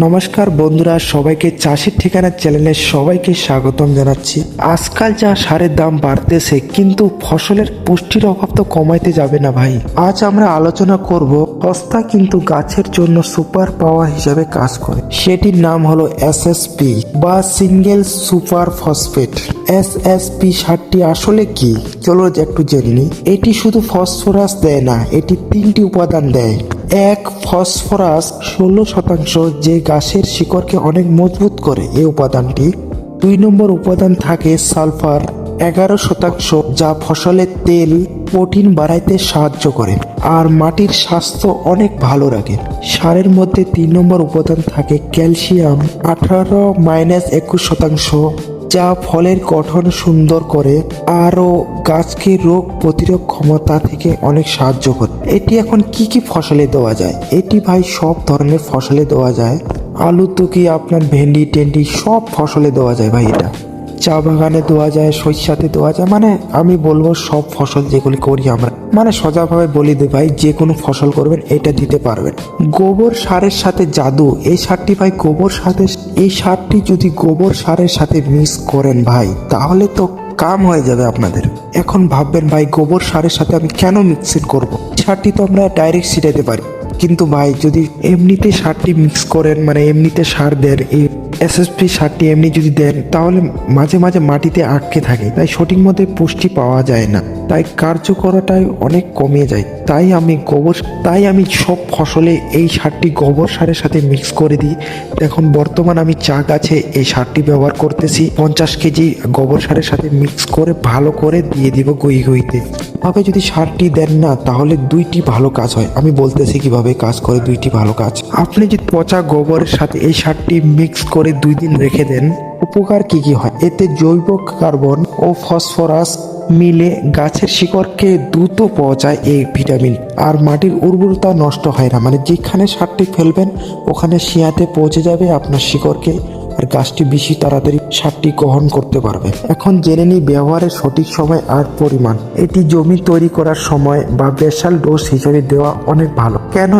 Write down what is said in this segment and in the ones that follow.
নমস্কার বন্ধুরা, সবাইকে চাষির ঠিকানা চ্যানেলে সবাইকে স্বাগতম জানাচ্ছি। আজকাল যা সারের দাম বাড়তেছে, কিন্তু ফসলের পুষ্টির অভাব তো কমাইতে যাবে না ভাই। আজ আমরা আলোচনা করব সস্তা কিন্তু গাছের জন্য সুপার পাওয়ার হিসাবে কাজ করে। সেটির নাম হলো এসএসপি বা সিঙ্গেল সুপার ফসফেট। এসএসপি সারটি আসলে কি? চলো একটু জেনে নিই। এটি শুধু ফসফরাস দেয় না, এটি তিনটি উপাদান দেয়। এক ফসফরাস ষোলো শতাংশ যে গাছের শিকড়কে অনেক মজবুত করে। এই উপাদানটি দুই নম্বর উপাদান থাকে সালফার, এগারো শতাংশ, যা ফসলের তেল, প্রোটিন বাড়াইতে সাহায্য করে আর মাটির স্বাস্থ্য অনেক ভালো রাখে। সারের মধ্যে তিন নম্বর উপাদান থাকে ক্যালসিয়াম, আঠারো মাইনাস একুশ শতাংশ। যা ফলের গঠন সুন্দর করে, আরও গাছকে রোগ প্রতিরোধ ক্ষমতা থেকে অনেক সাহায্য করে। এটি এখন কি কি ফসলে দেওয়া যায়? এটি ভাই সব ধরনের ফসলে দেওয়া যায়। আলু তো কি আপনার ভেন্ডি, টেন্ডি সব ফসলে দেওয়া যায় ভাই এটা। চা বাগানে দেওয়া যায় সরিষাতে দেওয়া যায় মানে আমি বলব সব ফসল যেগুলি করি আমরা মানে সোজাভাবে বলি দে ভাই যে কোনো ফসল করবেন, এটা দিতে পারবেন। গোবর সারের সাথে জাদু, এই সারটি ভাই গোবর সাথে এই সারটি যদি গোবর সারের সাথে মিক্স করেন ভাই, তাহলে তো কাম হয়ে যাবে আপনাদের। এখন ভাববেন ভাই গোবর সারের সাথে আমি কেন মিক্সিং করব? সারটি তো আমরা ডাইরেক্ট ছিটাতে পারি। কিন্তু ভাই যদি এমনিতে সারটি মিক্স করেন মানে এমনিতে সার দেন, এই এসএসপি সারটি এমনি যদি দেন, তাহলে মাঝে মাঝে মাটিতে আটকে থাকে, তাই সঠিক মতে পুষ্টি পাওয়া যায় না। তাই কার্য করাটাই অনেক কমে যায়। তাই আমি গোবর, তাই আমি সব ফসলে এই সারটি গোবর সারের সাথে মিক্স করে দিই। এখন বর্তমান আমি চা গাছে এই সারটি ব্যবহার করতেছি। পঞ্চাশ কেজি গোবর সারের সাথে মিক্স করে ভালো করে দিয়ে দিব গুই গুইতে। ভাবে যদি সারটি দেন না, তাহলে দুইটি ভালো কাজ হয়। আমি বলতেছি কীভাবে কাজ করে দুইটি ভালো কাজ। আপনি যদি পচা গোবরের সাথে এই সারটি মিক্স করে দুই দিন রেখে দেন, উপকার কি কি হয়? এতে জৈব কার্বন ও ফসফরাস মিলে গাছের শিকড়কে দ্রুত পৌঁছায় এই ভিটামিন। আর মাটির উর্বরতা নষ্ট হয় না। মানে যেখানে সারটি ফেলবেন, ওখানে শিয়াতে পৌঁছে যাবে আপনার শিকড়কে। আর গাছটি বেশি তাড়াতাড়ি সারটি গ্রহণ করতে পারবে। এখন জেনে নিই ব্যবহারের সঠিক সময় আর পরিমাণ। এটি জমি তৈরি করার সময় বা বেশাল ডোজ হিসেবে দেওয়া অনেক ভালো। কেন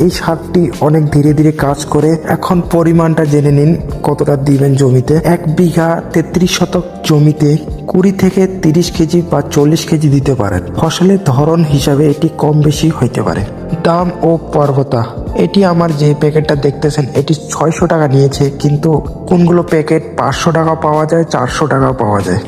এই সারটি অনেক ধীরে ধীরে কাজ করে? এখন পরিমাণটা জেনে নিন কতটা দিবেন জমিতে। এক বিঘা তেত্রিশ শতক জমিতে কুড়ি থেকে তিরিশ কেজি বা চল্লিশ কেজি দিতে পারেন। ফসলের ধরন হিসাবে এটি কম বেশি হইতে পারে। দাম ও পর্বতা। এটি আমার যে প্যাকেটটা দেখতেছেন, এটি ছয়শো টাকা নিয়েছে, কিন্তু কোনগুলো প্যাকেট পাঁচশো টাকা পাওয়া যায়, চারশো টাকা পাওয়া যায়?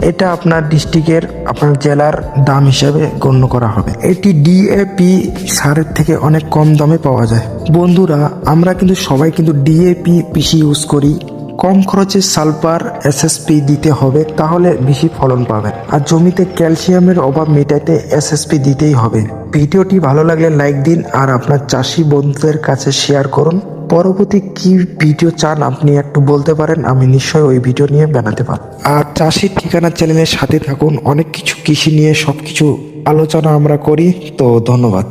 এটা আপনার ডিস্ট্রিক্টের, আপনার জেলার দাম হিসাবে গণ্য করা হবে। এটি ডিএপি সারের থেকে অনেক কম দামে পাওয়া যায়। বন্ধুরা, আমরা কিন্তু সবাই কিন্তু ডিএপি পিসি ইউজ করি। কম খরচে সালফার এসএসপি দিতে হবে, তাহলে বেশি ফলন পাবেন। আর জমিতে ক্যালসিয়ামের অভাব মেটাতে এসএসপি দিতেই হবে। ভিডিওটি ভালো লাগলে লাইক দিন আর আপনার চাষি বন্ধুদের কাছে শেয়ার করুন। পরবর্তী কি ভিডিও চান আপনি একটু বলতে পারেন, আমি নিশ্চয়ই ওই ভিডিও নিয়ে বানাতে পারব। আর চাষির ঠিকানা চ্যানেলের সাথে থাকুন, অনেক কিছু কৃষি নিয়ে সব কিছু আলোচনা আমরা করি, তো ধন্যবাদ।